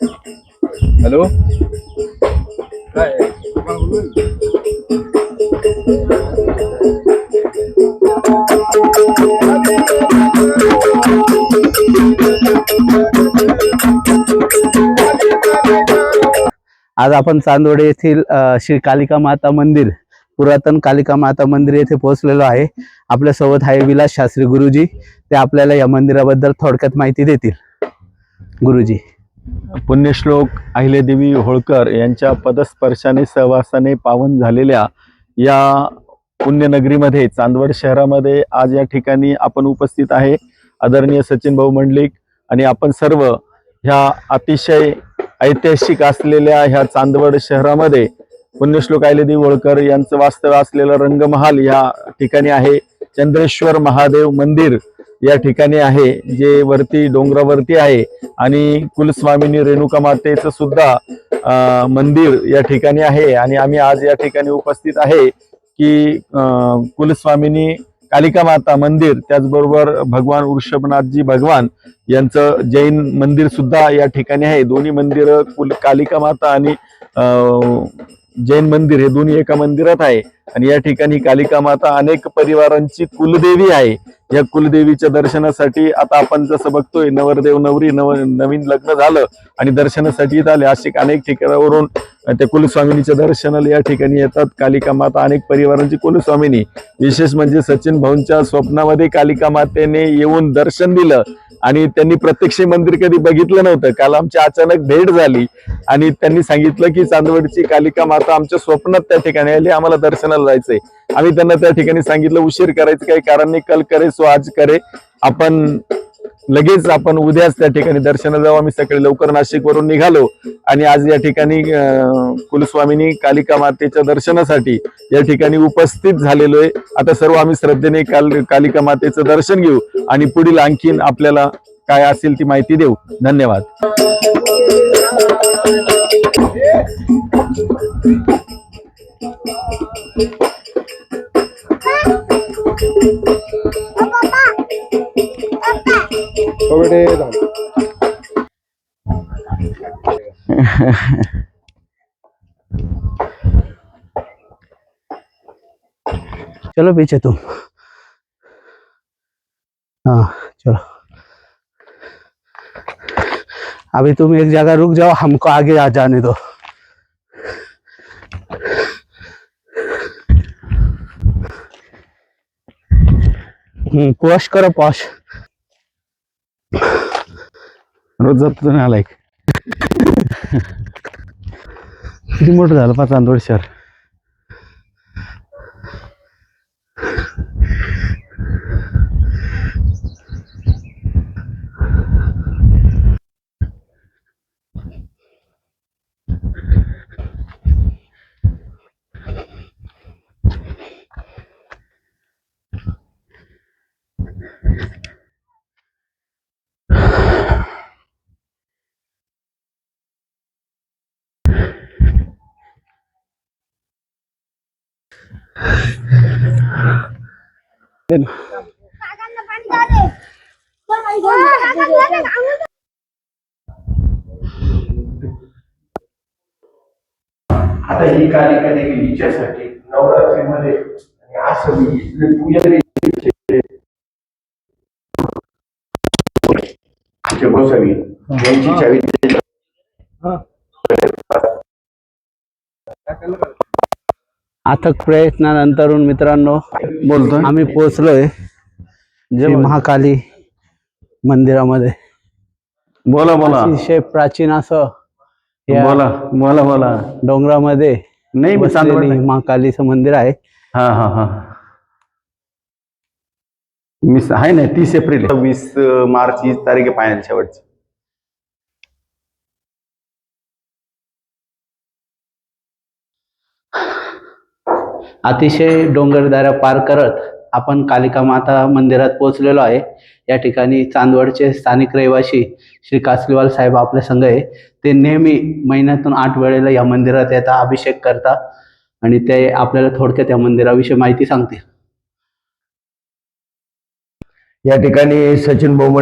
Hello? काय? आज आपण चांदोडे येथील श्री कालिका माता मंदिर पुरातन कालिका माता मंदिर येथे पोहोचलेलो आहे. आपल्यासोबत आहे विलास शास्त्री गुरुजी. ते आपल्याला या मंदिराबद्दल थोडक्यात माहिती देतील. गुरुजी. पुण्यश्लोक अहिल्यादेवी होळकर यांच्या पदस्पर्शाने सहवासाने पावन झालेल्या या पुण्यनगरीमध्ये चांदवड शहरामध्ये आज या ठिकाणी आपण उपस्थित आहे. आदरणीय सचिन भाऊ मंडलिक आणि आपण सर्व ह्या अतिशय ऐतिहासिक असलेल्या ह्या चांदवड शहरामध्ये पुण्यश्लोक अहिल्यादेवी होळकर यांचं वास्तव्य असलेलं रंगमहाल या ठिकाणी आहे. चंद्रेश्वर महादेव मंदिर. या ठिकाणी आहे जे वरती डोंगरावरती आहे आणि कुलस्वामिनी रेणुका मातेचं सुद्धा मंदिर या ठिकाणी आहे आणि आम्ही आज या ठिकाणी उपस्थित आहे की कुलस्वामिनी कालिका माता मंदिर त्याचबरोबर भगवान वृषभनाथजी भगवान यांचं जैन मंदिर सुद्धा या ठिकाणी आहे. दोन्ही मंदिरं कुल कालिका माता आणि जैन मंदिर हे दोन्ही एका मंदिरात आहे आणि या ठिकाणी कालिका माता अनेक परिवारांची कुलदेवी आहे. या कुलदेवीच्या दर्शनासाठी आता आपण जसं बघतोय नवरदेव नवरी नव नवीन लग्न झालं आणि दर्शनासाठी इथं आले. असे अनेक ठिकाणावरून त्या कुलस्वामिनीच्या दर्शनाला या ठिकाणी येतात. कालिका माता अनेक परिवारांची कुलस्वामिनी. विशेष म्हणजे सचिन भाऊंच्या स्वप्नामध्ये कालिका मातेने येऊन दर्शन दिलं. आणि त्यांनी प्रत्यक्ष मंदिर कधी बघितलं नव्हतं. काल आमची अचानक भेट झाली आणि त्यांनी सांगितलं की चांदवडची कालिका माता आमच्या स्वप्नात त्या ठिकाणी आली आम्हाला दर्शनाला जायचंय. आम्ही त्यांना त्या ठिकाणी सांगितलं उशीर करायचं काही कारण नाही कल करे सो आज करे. आपण लगेच आपण उद्याच त्या ठिकाणी दर्शनाला जाऊ. आम्ही सकाळी लवकर नाशिक वरून निघालो आणि आज या ठिकाणी अं, कुलस्वामिनी कालिका मातेच्या दर्शनासाठी या ठिकाणी उपस्थित झालेलो आहे. आता सर्व आम्ही श्रद्धेने काल कालिका मातेचं दर्शन घेऊ. आणि पुढील आणखीन आपल्याला काय असेल ती माहिती देऊ. धन्यवाद. चलो पीछे तुम। चलो अभी तुम एक जगह रुक जाओ हमको आगे आ जाने दो हम्म पॉश करो पॉश रोज जातो तुम्ही आलाय किती मोठं झालं पाच चांदवड शहर आता ही कालिका देवी हिच्यासाठी नवरात्रीमध्ये पुजारी आमचे गोसावी यांची चावी अथक प्रयत्नानंतरून मित्रांनो बोलतोय. आम्ही पोहोचलोय श्री महाकाली मंदिरामध्ये. बोला बोला. अतिशय प्राचीन असं या बोला बोला बोला. डोंगरामध्ये नाही बसलेली नाही. महाकालीचं मंदिर आहे. हा हा हा. मी स- आहे ना तीस एप्रिल. वीस मार्च ही तारीख आहे फायनल शेवटची. अतिशय डोंगरदऱ्या पार करत आपण कालिका माता मंदिरात पोहोचलेलो आहे. या ठिकाणी चांदवडचे स्थानिक रहिवासी श्री कासलीवाल साहेब आपल्या संघ आहे. ते नेहमी महिन्यातून आठ वेळेला या मंदिरात येतात अभिषेक करता आणि ते आपल्याला थोडक्यात या मंदिराविषयी माहिती सांगतील. या ठिकाणी सचिन भाऊ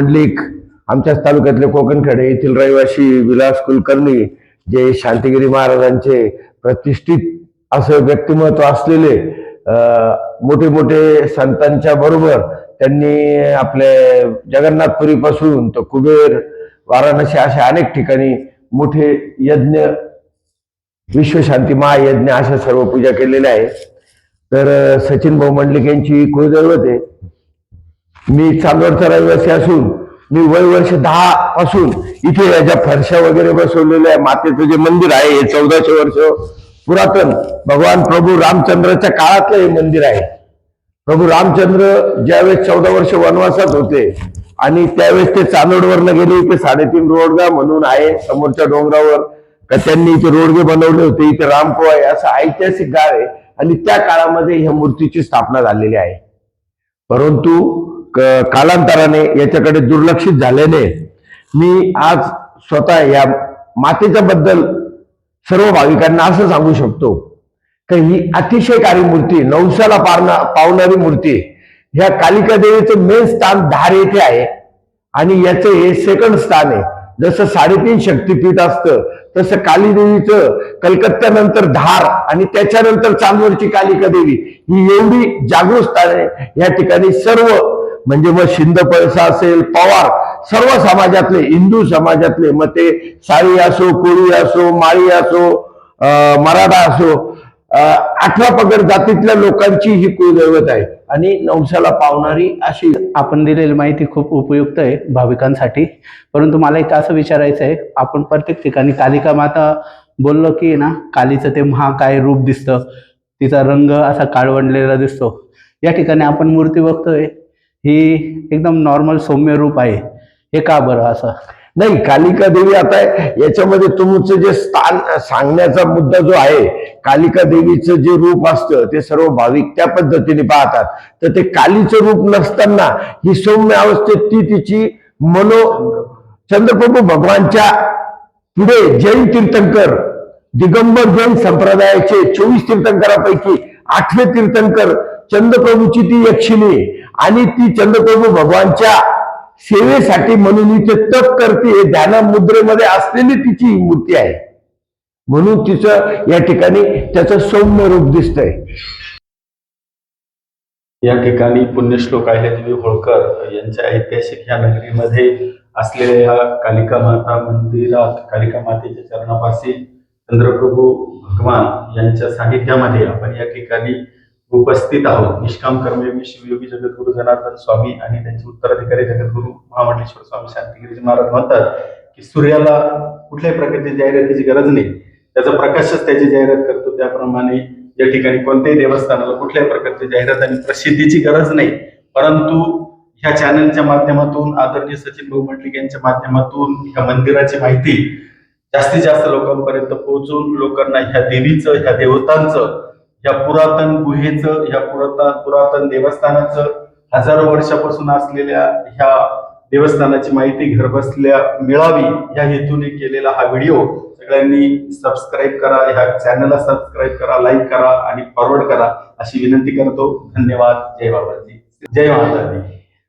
आमच्याच तालुक्यातले कोकणखेडे येथील रहिवासी विलास कुलकर्णी जे शांतिगिरी महाराजांचे प्रतिष्ठित असं व्यक्तिमत्व असलेले मोठे मोठे संतांच्या बरोबर त्यांनी आपले जगन्नाथपुरीपासून तर कुबेर वाराणसी अशा अनेक ठिकाणी मोठे यज्ञ विश्वशांती महायज्ञ अशा सर्व पूजा केलेल्या आहे तर सचिन भाऊ मंडलिक यांची कुलदैवत आहे. मी चांदवडचा रहिवासी असून मी वय वर्ष दहा पासून इथे याच्या फरशा वगैरे बसवलेल्या आहे मातेचं जे मंदिर आहे हे चौदाशे वर्ष पुरातन. भगवान प्रभू रामचंद्राच्या काळातलं हे मंदिर आहे. प्रभू रामचंद्र ज्यावेळेस चौदा वर्ष वनवासात होते आणि त्यावेळेस ते चांदोडवरनं गेले इथे साडेतीन रोडगा म्हणून आहे समोरच्या डोंगरावर. का त्यांनी इथे रोडगे बनवले होते इथे रामको आहे असं ऐतिहासिक गाव आहे. आणि त्या काळामध्ये ह्या मूर्तीची स्थापना झालेली आहे. परंतु कालांतराने याच्याकडे दुर्लक्षित झाल्याने मी आज स्वतः या मातेच्या बद्दल सर्व भाविकांना असं सांगू शकतो की ही अतिशयकारी मूर्ती नवसाला पारणा पावणारी मूर्ती ह्या कालिका देवीचं मेन स्थान धार येथे आहे. आणि याचं हे सेकंड स्थान आहे. जसं साडेतीन शक्तीपीठ असतं तसं कालीदेवीचं कलकत्त्यानंतर धार आणि त्याच्यानंतर चांदवरची कालिका देवी ही एवढी जागृत स्थान आहे. या ठिकाणी सर्व म्हणजे मग शिंद पळसा असेल पवार सर्व समाजातले हिंदू समाजातले मग ते साळी असो कोळी असो माळी असो मराठा असो अठरा पगड जातीतल्या लोकांची ही कुलदैवत आहे. आणि नवसाला पावणारी अशी आपण दिलेली माहिती खूप उपयुक्त आहे भाविकांसाठी. परंतु मला एक असं विचारायचं आहे आपण प्रत्येक ठिकाणी कालिका माता बोललो की ना कालीचं ते महाकाय रूप दिसतं तिचा रंग असा काळवंडलेला दिसतो. या ठिकाणी आपण मूर्ती बघतोय ही एकदम नॉर्मल सौम्य रूप आहे. हे का बरं असं नाही कालिका देवी आता याच्यामध्ये तुमचं जे स्थान सांगण्याचा मुद्दा जो आहे कालिका देवीचं जे रूप असतं ते सर्व भाविक त्या पद्धतीने पाहतात तर ते कालीचं रूप नसताना ही सौम्य अवस्थेत ती तिची मनो चंद्रप्रभू भगवानच्या पुढे जैन तीर्थंकर दिगंबर जैन संप्रदायाचे चोवीस तीर्थंकरापैकी आठवे तीर्थंकर चंद्रप्रभूची ती यक्षिणी आहे. आणि ती चंद्रप्रभू भगवानच्या सेवेसाठी म्हणून इथे तप करते ध्यान मुद्रेमध्ये असलेली तिची ही मूर्ती आहे. म्हणून तिचं या ठिकाणी त्याचं सौम्य रूप दिसतंय. या ठिकाणी पुण्यश्लोक अहिल्यादेवी होळकर यांच्या ऐतिहासिक ह्या नगरीमध्ये असलेल्या या कालिका माता मंदिरात कालिका मातेच्या चरणापासी चंद्रप्रभू भगवान यांच्या सानिध्यामध्ये आपण या ठिकाणी उपस्थित आहोत. निष्काम कर्मयोगी शिवयोगी जगद्गुरु जनार्दन स्वामी आणि त्यांचे उत्तराधिकारी जगद्गुरु महामंडलेश्वर स्वामी शांतिगिरीजी महाराज म्हणतात की सूर्याला कुठल्याही प्रकारची जाहिरातीची गरज नाही. त्याचा प्रकाशच त्याची जाहिरात करतो. त्याप्रमाणे या ठिकाणी कोणत्याही देवस्थानाला कुठल्याही प्रकारची जाहिरात आणि प्रसिद्धीची गरज नाही. परंतु ह्या चॅनलच्या माध्यमातून आदरणीय सचिन भाऊ मंडलिक यांच्या माध्यमातून ह्या मंदिराची माहिती जास्तीत जास्त लोकांपर्यंत पोहोचून लोकांना ह्या देवीचं ह्या देवतांचं या पुरातन गुहेचं या पुरातन पुरातन देवस्थानाचं हजारो वर्षापासून असलेल्या ह्या देवस्थानाची माहिती घरबसल्या मिळावी या हेतूने केलेला हा व्हिडिओ. सगळ्यांनी सबस्क्राईब करा ह्या चॅनलला सबस्क्राईब करा लाईक करा आणि फॉरवर्ड करा अशी विनंती करतो. धन्यवाद. जय बाबाजी. जय माताजी